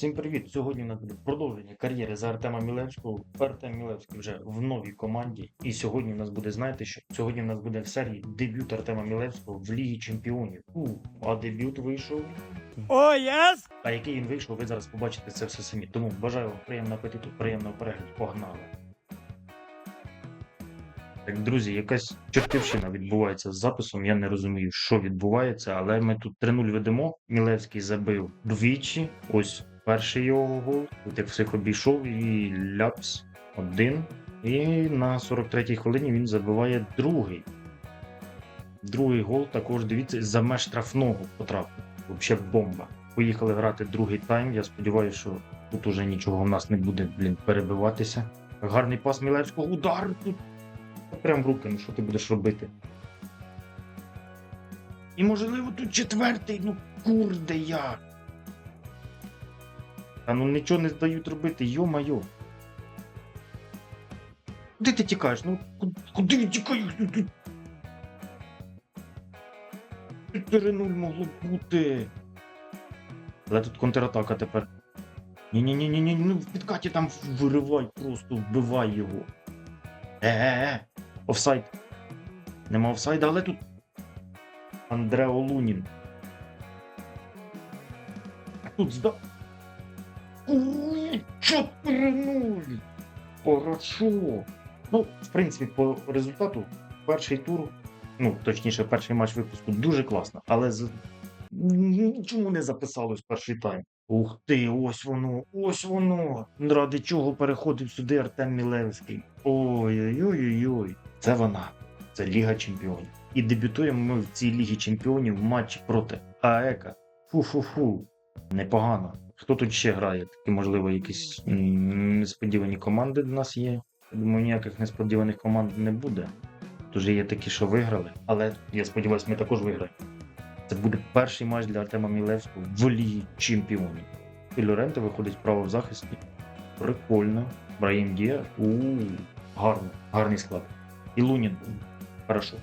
Всім привіт! Сьогодні у нас буде продовження кар'єри за Артема Мілевського. Артем Мілевський вже в новій команді. І сьогодні у нас буде, знаєте що? Сьогодні у нас буде в серії дебют Артема Мілевського в Лігі Чемпіонів. У, а дебют вийшов. О, єс! А який він вийшов, ви зараз побачите це все самі. Тому бажаю вам приємного апетиту, приємного перегляду. Погнали! Так, друзі, якась чортівщина відбувається з записом. Я не розумію, що відбувається, але ми тут 3-0 ведемо. Мілевський забив двічі. Ось перший його гол. Як всіх обійшов і ляпс один. І на 43-й хвилині він забиває другий. Другий гол також дивіться за меж штрафного потрапив. Взагалі бомба. Поїхали грати другий тайм. Я сподіваюся, що тут уже нічого в нас не буде блін, перебиватися. Гарний пас Мілевського. Удар тут Прям в руки, ну що ти будеш робити? І можливо тут четвертий, ну курде як. Та ну нічого не здають робити, йо-майо. Куди ти тікаєш? Ну куди? Ну, тут- 4-0 могло бути. Але тут контратака тепер. Ні-ні-ні, ну в підкаті там виривай, просто вбивай його. Е-е-е, офсайд. Нема офсайда, але тут Андрео Лунін. Тут зда. Ой, 4-0. Хорошо. Ну, в принципі, по результату перший тур, ну, точніше, перший матч випуску дуже класно, але з... нічому не записалось перший тайм. Ух ти, ось воно, ось воно. Ради чого переходив сюди Артем Мілевський. Ой-ой-ой-ой. Це вона. Це Ліга Чемпіонів. І дебютуємо ми в цій Лігі Чемпіонів в матчі проти АЕКа. Фу-фу-фу. Непогано. Хто тут ще грає? Такі, можливо, якісь несподівані команди в нас є. Думаю, ніяких несподіваних команд не буде. Тож є такі, що виграли, але я сподіваюся, ми також виграємо. Це буде перший матч для Артема Мілевського в Лігі Чемпіонів. І Лоренто виходить вправо в захисті. Прикольно. Браїм Дія. у гарно, гарний склад. І Лунін. Хорошо.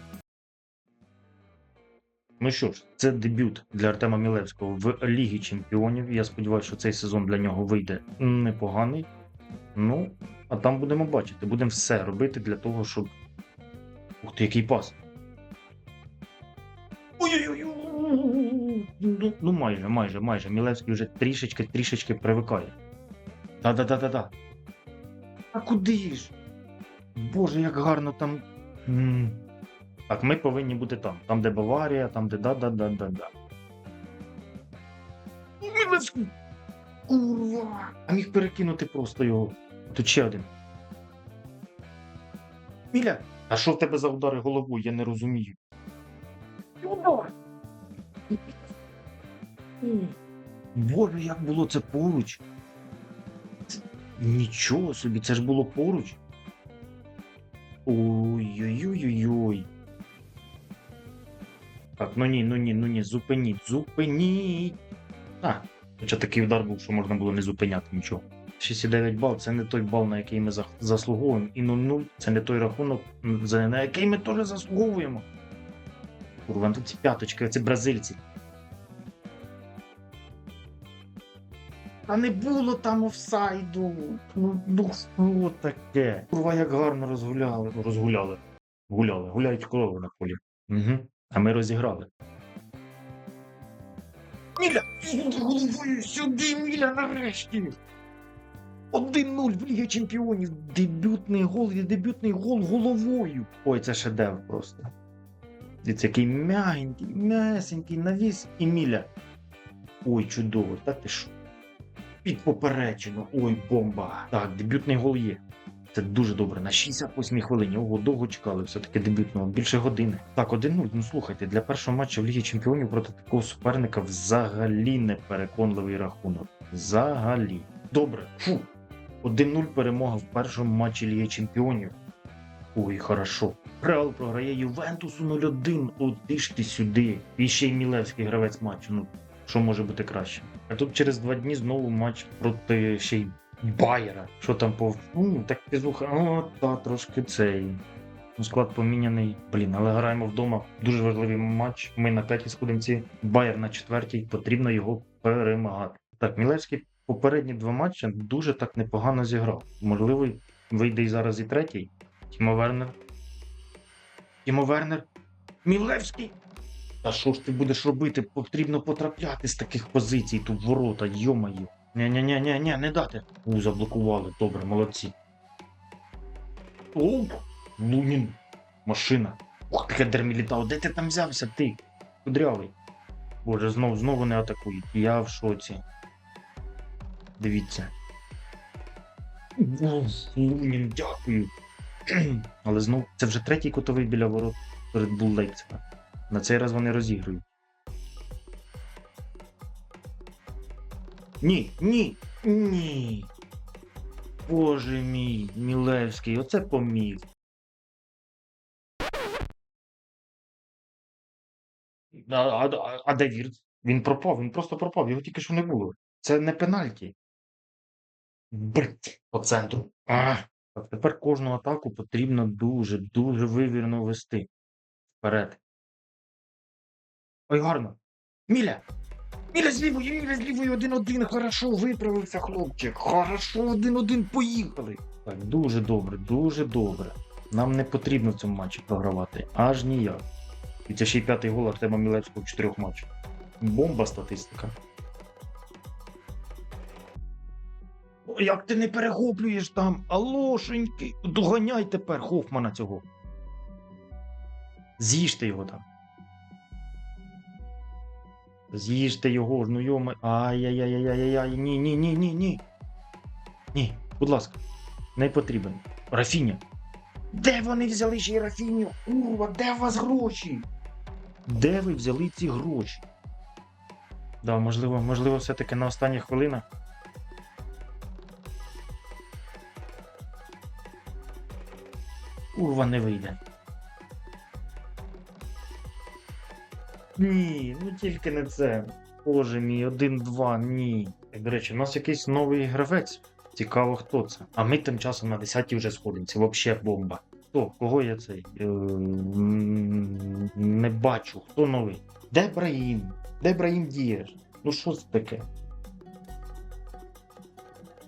Ну що ж, це дебют для Артема Мілевського в Лігі Чемпіонів. Я сподіваюся, що цей сезон для нього вийде непоганий. Ну, а там будемо бачити. Будемо все робити для того, щоб. Ух ти, який пас! Ой-ой-ой! Ну, ну майже, майже, майже. Мілевський вже трішечки, трішечки привикає. Да-да-да-да-да. А куди ж? Боже, як гарно там. Так, ми повинні бути там. Там, де Баварія, там, де да-да-да-да-да. Мілевський! Курва! А міг перекинути просто його. Тут ще один. Міля! А що в тебе за удари головою? Я не розумію. Удар! Боже, як було це поруч? Це- Нічого собі, це ж було поруч. Ой-ой-ой-ой-ой. Так, ну ні, ну ні, ну ні, зупиніть, зупиніть. А, хоча такий удар був, що можна було не зупиняти нічого. 6,9 бал це не той бал, на який ми заслуговуємо. І 0-0 це не той рахунок, на який ми теж заслуговуємо. Курва, ну тут ці п'яточки, це бразильці. Та не було там офсайду. Ну, ну що таке? Курва, як гарно розгуляли. Розгуляли. Гуляли. Гуляють корови на полі. Угу. А ми розіграли. Міля! Головою сюди, Міля, нарешті! 1-0 в Лігі Чемпіонів. Дебютний гол і дебютний гол головою. Ой, це шедевр просто. Дивіться, який м'ягенький, м'ясенький навіс і Міля. Ой, чудово, та ти що? Під поперечину. Ой, бомба. Так, дебютний гол є. Це дуже добре. На 68-й хвилині. Ого, довго чекали, все-таки дебютного, більше години. Так, 1-0. Ну слухайте, для першого матчу в Лігі Чемпіонів проти такого суперника взагалі не переконливий рахунок. Взагалі. Добре. Фу. 1-0 перемога в першому матчі Ліги Чемпіонів. Ой, хорошо. Реал програє Ювентусу 0-1. О, сюди. І ще й Мілевський гравець матчу. Ну, що може бути краще? А тут через два дні знову матч проти ще й Байера. Що там по. Ну, так пізуха. О, та трошки цей. Ну, склад поміняний. Блін, але граємо вдома. Дуже важливий матч. Ми на п'ятій сходинці. Байер на четвертій. Потрібно його перемагати. Так, Мілевський попередні два матчі дуже так непогано зіграв. Можливо, вийде і зараз і третій. Тімо Вернер. Тімо Вернер. Мілевський. Та що ж ти будеш робити? Потрібно потрапляти з таких позицій тут ворота, йомаю. Ні-ні-ні, не дати. У, заблокували. Добре, молодці. Оу, Лунін. Машина. Ох, Хедер Мілітао, де ти там взявся, ти? Кудрявий. Боже, знов, знову не атакують. Я в шоці. Дивіться. Лунін, дякую. Але знов, це вже третій кутовий біля ворот перед Бул На цей раз вони розігрують. Ні, ні, ні. Боже мій, Мілевський, оце поміг. А, а, а, де Вірт? Він пропав, він просто пропав, його тільки що не було. Це не пенальті. Брить по центру. А, а тепер кожну атаку потрібно дуже, дуже вивірно вести. Вперед. Ой, гарно. Міля! Міля з лівої, Міля з один-один. Хорошо, виправився хлопчик. Хорошо, один-один, поїхали. Так, дуже добре, дуже добре. Нам не потрібно в цьому матчі програвати. Аж ніяк. І це ще й п'ятий гол Артема Мілевського в чотирьох матчах. Бомба статистика. О, як ти не перехоплюєш там, алошеньки. Доганяй тепер Хофмана цього. З'їжте його там. З'їжте його ну йоми. Ай-яй-яй-яй-яй-яй. Ні, ні, ні, ні, ні. Ні, будь ласка, не потрібен. Рафіня. Де вони взяли ще Рафіню? Курва, де у вас гроші? Де ви взяли ці гроші? Да, можливо, можливо, все-таки на останніх хвилинах. Курва не вийде. Ні, ну тільки не це. Боже мій, один-два, ні. Так, До речі, у нас якийсь новий гравець. Цікаво, хто це. А ми тим часом на 10-й вже сходимося. Вообще бомба. Хто? Кого я цей? Е, не бачу. Хто новий? Де Браїм? Де Браїм Дієш? Ну що це таке?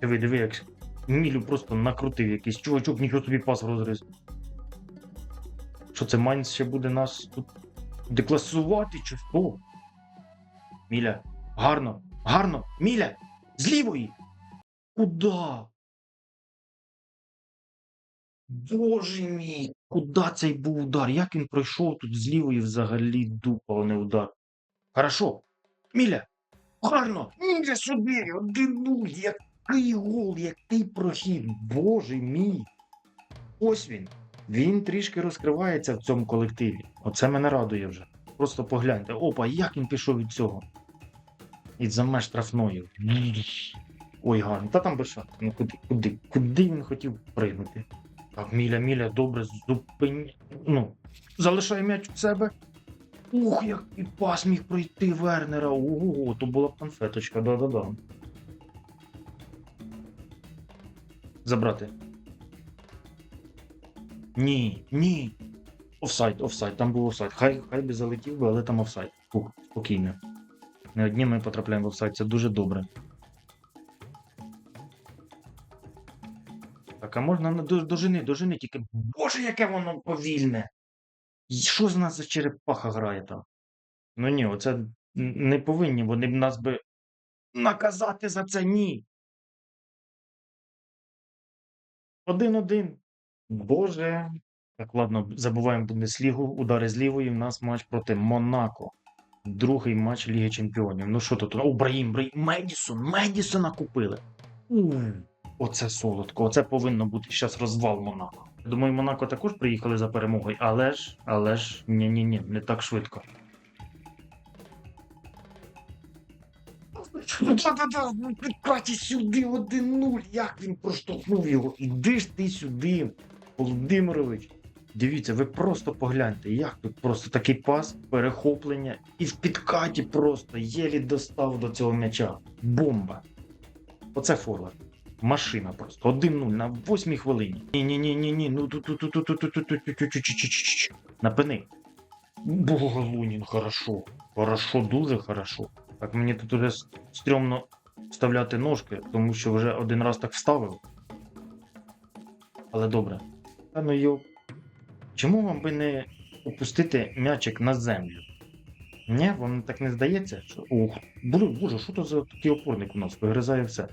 Диви, диви, як Мілю просто накрутив якийсь чувачок, нічого собі пас розріз. Що це Майнц ще буде нас тут декласувати що? Міля, гарно, гарно, Міля! З лівої! Куда? Боже мій, куди цей був удар? Як він пройшов тут з лівої взагалі дупа, а не удар? Хорошо. Міля, гарно! Міля сюди! Один нуль! Який гол, який прохід! Боже мій! Ось він. Він трішки розкривається в цьому колективі. Оце мене радує вже. Просто погляньте. Опа, як він пішов від цього? Від за меж штрафної. Ой, гарно. Та там би шат. Ну куди, куди, куди він хотів пригнути? Так, Міля, Міля, добре, зупинь. Ну, залишай м'яч у себе. Ух, який пас міг пройти Вернера. Ого, то була б конфеточка, да-да-да. Забрати. Ні, ні. Офсайд, офсайд, там був офсайд. Хай, хай би залетів би, але там офсайд. Фух, спокійно. Не одні ми потрапляємо в офсайд, це дуже добре. Так, а можна на до, дожини, дожини, тільки. Боже, яке воно повільне! Що з нас за черепаха грає там? Ну ні, оце не повинні, вони б нас би наказати за це ні. Один-один. Боже. Так, ладно, забуваємо Бундеслігу. Удари з лівої. В нас матч проти Монако. Другий матч Ліги Чемпіонів. Ну що тут? О, Браїм, Браїм. Медісон, Медісона купили. Оце солодко. Оце повинно бути зараз розвал Монако. Думаю, Монако також приїхали за перемогою, але ж, але ж, ні-ні-ні, не так швидко. Та-та-та, ну, сюди 1-0. Як він проштовхнув його? Іди ж ти сюди, Володимирович, дивіться, ви просто погляньте, як тут просто такий пас, перехоплення, і в підкаті просто єлі достав до цього м'яча. Бомба! Оце форвард. Машина просто 1-0 на 8 хвилині. Ні-ні-ні, ні ну Напини. Боголунін, хорошо. Хорошо, дуже хорошо. Так мені тут уже стрьомно вставляти ножки, тому що вже один раз так вставив. Але добре. Та. Чому вам би не опустити м'ячик на землю? Ні, вам так не здається? Що... Ух, боже, що то за такий опорник у нас? Вигризає все.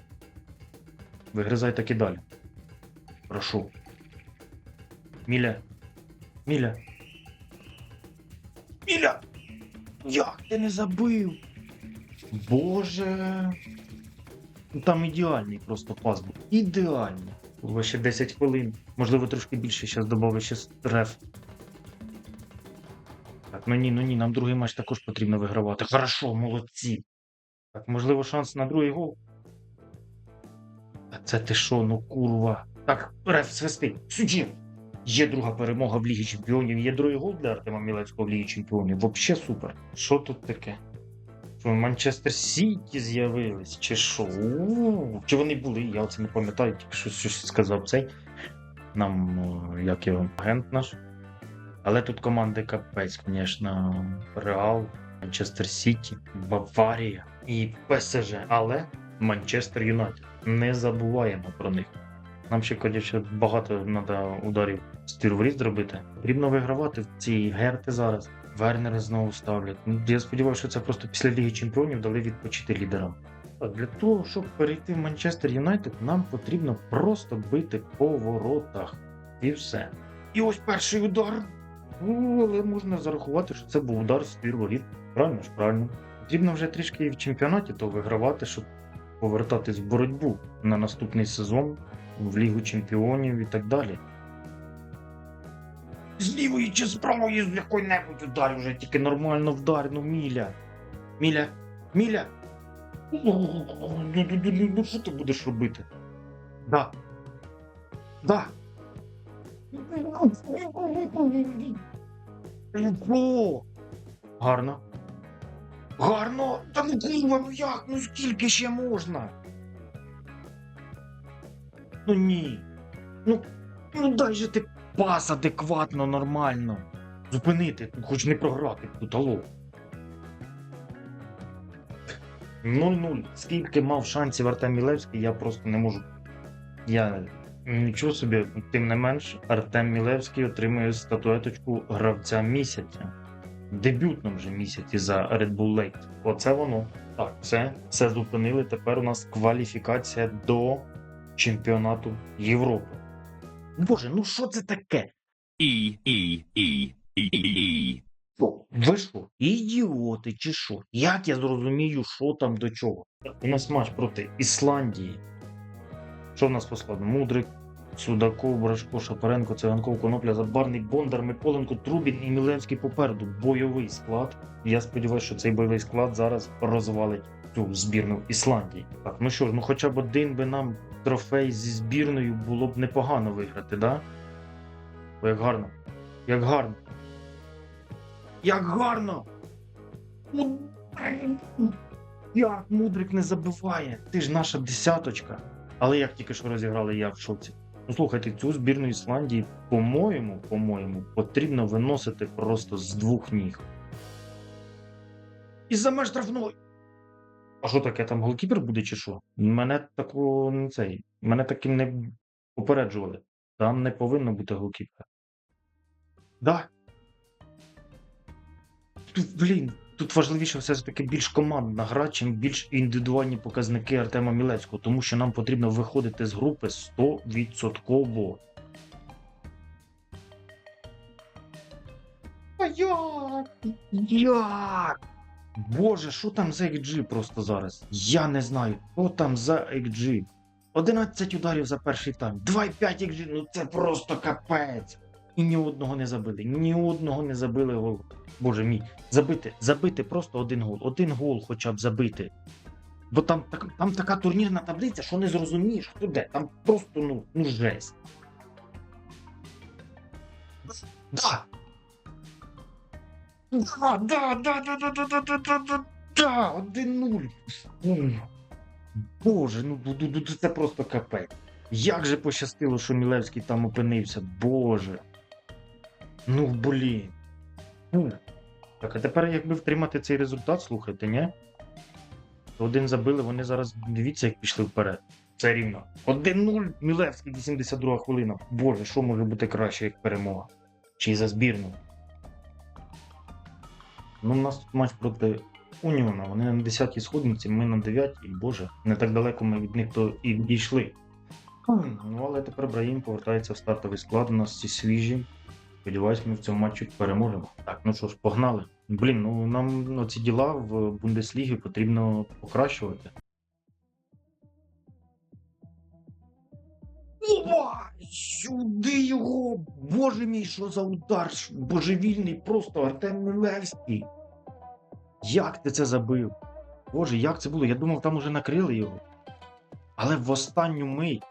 Вигризай так і далі. Прошу. Міля. Міля. Міля! Як ти не забив? Боже. Там ідеальний просто пас був. Ідеальний. Було ще 10 хвилин. Можливо, трошки більше зараз додав ще реф. Так, ну ні, ну ні, нам другий матч також потрібно вигравати. Хорошо, молодці. Так, можливо, шанс на другий гол. А це ти що, ну курва. Так, реф, свисти. Судді. Є друга перемога в Лігі Чемпіонів, є другий гол для Артема Мілецького в Лігі Чемпіонів. Вообще супер. Що тут таке? Що Манчестер Сіті з'явились, чи що? Чи вони були? Я оце не пам'ятаю, тільки що щось сказав цей. Нам, як його, агент наш. Але тут команди капець, звісно, Реал, Манчестер Сіті, Баварія і ПСЖ. Але Манчестер Юнайтед. Не забуваємо про них. Нам ще, конечно, багато треба ударів з тирворіт зробити. Потрібно вигравати в цій герти зараз. Вернери знову ставлять. Ну, Я сподіваюся, що це просто після Ліги Чемпіонів дали відпочити лідерам. А Для того, щоб перейти в Манчестер Юнайтед, нам потрібно просто бити по воротах. І все. І ось перший удар. Ну, але можна зарахувати, що це був удар з твір. Правильно ж, правильно. Потрібно вже трішки і в чемпіонаті то вигравати, щоб повертатись в боротьбу на наступний сезон, в Лігу Чемпіонів і так далі. З лівої чи з правої з якої-небудь удар вже тільки нормально вдар, ну Міля. Міля, Міля. Ну, що ти будеш робити? Да. Да. О! Гарно. Гарно! Та ну курва, ну як? Ну скільки ще можна? Ну ні. Ну, ну дай же ти пас адекватно, нормально. Зупинити, хоч не програти тут, алло. 0-0. Скільки мав шансів Артем Мілевський, я просто не можу. Я нічого собі, тим не менш, Артем Мілевський отримує статуеточку гравця місяця. Дебютному вже місяці за Red Bull Lake. Оце воно. Так, все, все зупинили. Тепер у нас кваліфікація до чемпіонату Європи. Боже, ну що це таке? E E E E E. Що, Ви що, ідіоти чи що? Як я зрозумію, що там до чого? У нас матч проти Ісландії. Що в нас по складу? Мудрик, Судаков, Брашко, Шапаренко, Циганков, Конопля, Забарний, Бондар, Миколенко, Трубін і Мілевський попереду. Бойовий склад. Я сподіваюся, що цей бойовий склад зараз розвалить цю збірну Ісландії. Так, ну що ж, ну хоча б один би нам трофей зі збірною було б непогано виграти, да? О, як гарно. Як гарно. Як гарно! Ну, Як мудрик не забиває? Ти ж наша десяточка. Але як тільки що розіграли, я в шоці. Ну слухайте, цю збірну Ісландії, по-моєму, по-моєму, потрібно виносити просто з двох ніг. І за меж штрафної. А що таке, там голкіпер буде чи що? Мене такого не цей. Мене таким не попереджували. Там не повинно бути голкіпера. Да. Тут, блін, тут важливіше все ж таки більш командна гра, чим більш індивідуальні показники Артема Мілецького, тому що нам потрібно виходити з групи 100%. А як? Як? Боже, що там за XG просто зараз? Я не знаю, що там за XG. 11 ударів за перший тайм. 2,5 XG, ну це просто капець. І ні одного не забили. Ні одного не забили гол. Боже мій, забити, забити просто один гол. Один гол хоча б забити. Бо там, так, там така турнірна таблиця, що не зрозумієш, хто де. Там просто ну, ну жесть. Да. Да, да, да, да, да, да, да, да, да, да, да, 1-0. Боже, ну це просто капець. Як же пощастило, що Мілевський там опинився, боже. Ну, блін. Ну. Так, а тепер якби втримати цей результат, слухайте, ні? Один забили, вони зараз дивіться, як пішли вперед. Це рівно. 1-0, Мілевський, 82 хвилина. Боже, що може бути краще, як перемога? Чи за збірну? Ну, у нас тут матч проти Уніона. Вони на 10-й сходниці, ми на 9-й. Боже, не так далеко ми від них то і дійшли. Ну, але тепер Браїм повертається в стартовий склад. У нас всі свіжі. Сподіваюсь, ми в цьому матчі переможемо. Так, ну що ж, погнали. Блін, ну нам оці діла в Бундеслігі потрібно покращувати. Опа! Сюди його! Боже мій, що за удар! Божевільний, просто Артем Милевський. Як ти це забив? Боже, як це було? Я думав, там уже накрили його. Але в останню мить.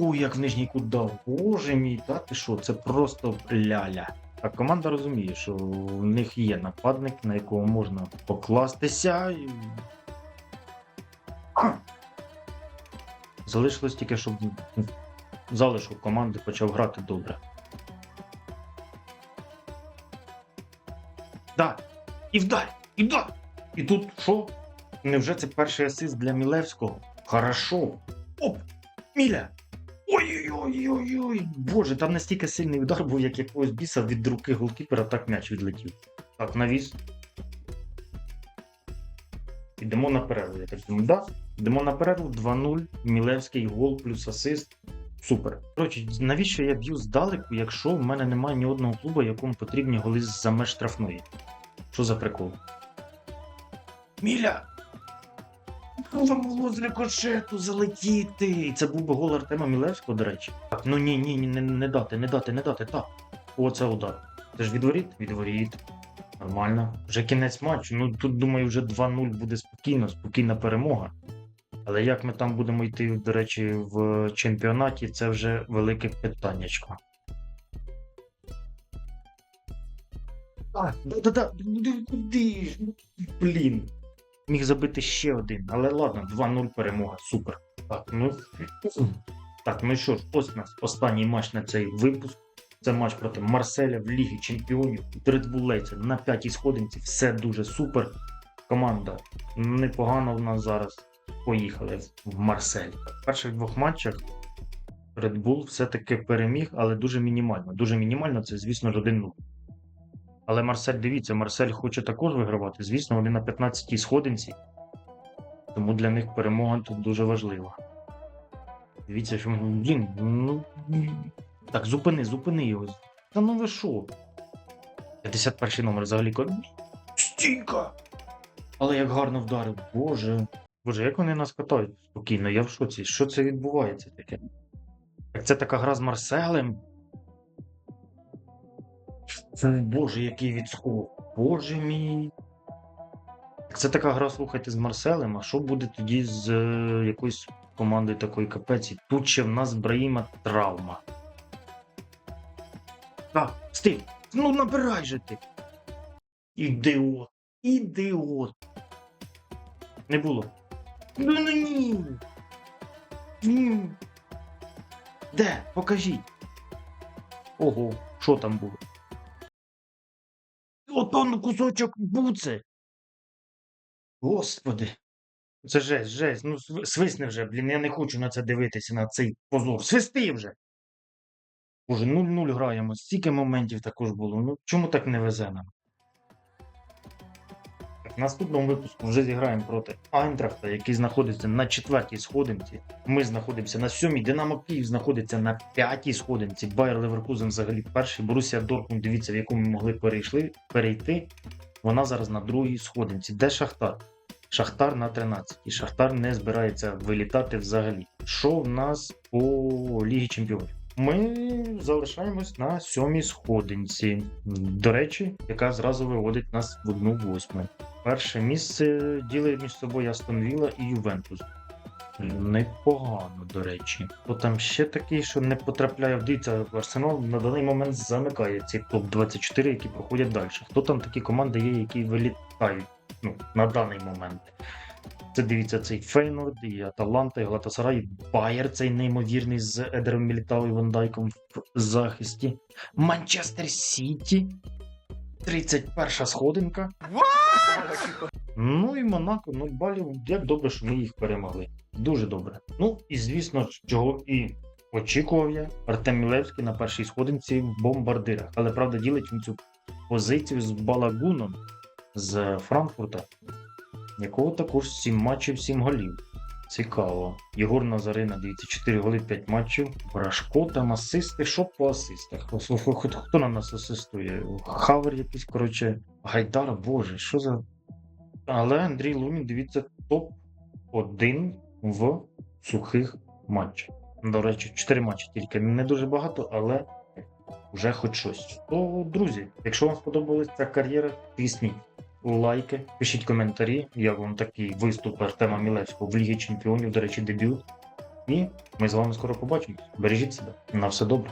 О, як в нижній кут. Боже мій, та ти що, це просто ляля. А команда розуміє, що в них є нападник, на якого можна покластися. Залишилось тільки, щоб залишок команди почав грати добре. Да. І вдарь! І вдарь! І тут що? Невже це перший асист для Мілевського? Хорошо. Оп! Міля! Ой-ой-ой-ой-ой! Боже, там настільки сильний удар був, як якогось біса від руки голкіпера, так м'яч відлетів. Так, навіс. Ідемо на перерву, я так думаю, да? Йдемо на перерву 2-0, Мілевський гол плюс асист. Супер. Коротше, навіщо я б'ю здалеку, якщо в мене немає ні одного клубу, якому потрібні голи за меж штрафної? Що за прикол? Міля! Могло з рикошету залетіти. І це був би гол Артема Мілевського, до речі. Так, ну ні, ні, ні, не, не дати, не дати, не дати. Так. О, це удар. Це ж відворіт? Відворіт. Нормально. Вже кінець матчу. Ну тут, думаю, вже 2-0 буде спокійно, спокійна перемога. Але як ми там будемо йти, до речі, в чемпіонаті, це вже велике питаннячко. А, да-да-да, ну куди ж? Ну, Блін. Міг забити ще один, але ладно, 2-0 перемога, супер. Так, ну. Так, ну що ж, ось у нас останній матч на цей випуск. Це матч проти Марселя в Лігі Чемпіонів. Редбулейця на п'ятій сходинці. Все дуже супер. Команда непогано в нас зараз. Поїхали в Марсель. В перших двох матчах Red Bull все-таки переміг, але дуже мінімально. Дуже мінімально це, звісно ж, 1-0. Але Марсель, дивіться, Марсель хоче також вигравати. Звісно, вони на 15-й сходинці. Тому для них перемога тут дуже важлива. Дивіться, що блін, ну. Так, зупини, зупини його. Та ну ви що? 51 номер взагалі. Стійка! Але як гарно вдарив. Боже. Боже, як вони нас катають спокійно, я в шоці. Що це відбувається таке? Як це така гра з Марселем? Фу, Боже, який відскок. Боже мій. Як це така гра, слухайте, з Марселем, а що буде тоді з е, якоюсь командою такої капець? І Тут ще в нас Браїма травма. Так, стив, ну набирай же ти. Ідіот. Ідіот. Не було. Ну ну ні. Ні. Де? Покажіть. Ого, що там було? Ото кусочок буце. Господи. Це жесть, жесть. Ну свисни вже, блін, я не хочу на це дивитися, на цей позор. Свисти вже. Боже, 0-0 граємо. Стільки моментів також було. Ну чому так не везе нам? В наступному випуску вже зіграємо проти Айнтрахта, який знаходиться на четвертій сходинці. Ми знаходимося на сьомій. Динамо Київ знаходиться на п'ятій сходинці. Байер Леверкузен взагалі перший. Борусія Дортмунд, дивіться, в яку ми могли перейшли, перейти. Вона зараз на другій сходинці. Де Шахтар? Шахтар на 13. І Шахтар не збирається вилітати взагалі. Що в нас по Лігі Чемпіонів? Ми залишаємось на сьомій сходинці. До речі, яка зразу виводить нас в одну восьму. Перше місце ділить між собою Астон Вілла і Ювентус. Непогано, до речі. Бо там ще такий, що не потрапляє в дивіться, Арсенал на даний момент замикає цей топ-24, які проходять далі. Хто там такі команди є, які вилітають ну, на даний момент? Це дивіться цей Фейнорд, і Аталанта, і Галатасарай, і Байер, цей неймовірний з Едером Мілітау і Вандайком в захисті. Манчестер Сіті. 31 сходинка. Ну і Монако 0 балів. Як добре, що ми їх перемогли. Дуже добре. Ну і звісно, чого і очікував я. Артем Мілевський на першій сходинці в бомбардирах. Але правда ділить він цю позицію з Балагуном з Франкфурта, якого також 7 матчів, 7 голів. Цікаво. Єгор Назарина, дивіться, 4 голи, 5 матчів. Брашко там асисти. Що по асистах? Хто- на нас асистує? Хавер якийсь, коротше. Гайдар, боже, що за. Але Андрій Лунін, дивіться, топ-1 в сухих матчах. До речі, 4 матчі тільки не дуже багато, але вже хоч щось. То, друзі, якщо вам сподобалась ця кар'єра, тисніть лайки, пишіть коментарі, як вам такий виступ Артема Мілевського в Лігі Чемпіонів, до речі, дебют. І ми з вами скоро побачимось. Бережіть себе. На все добре.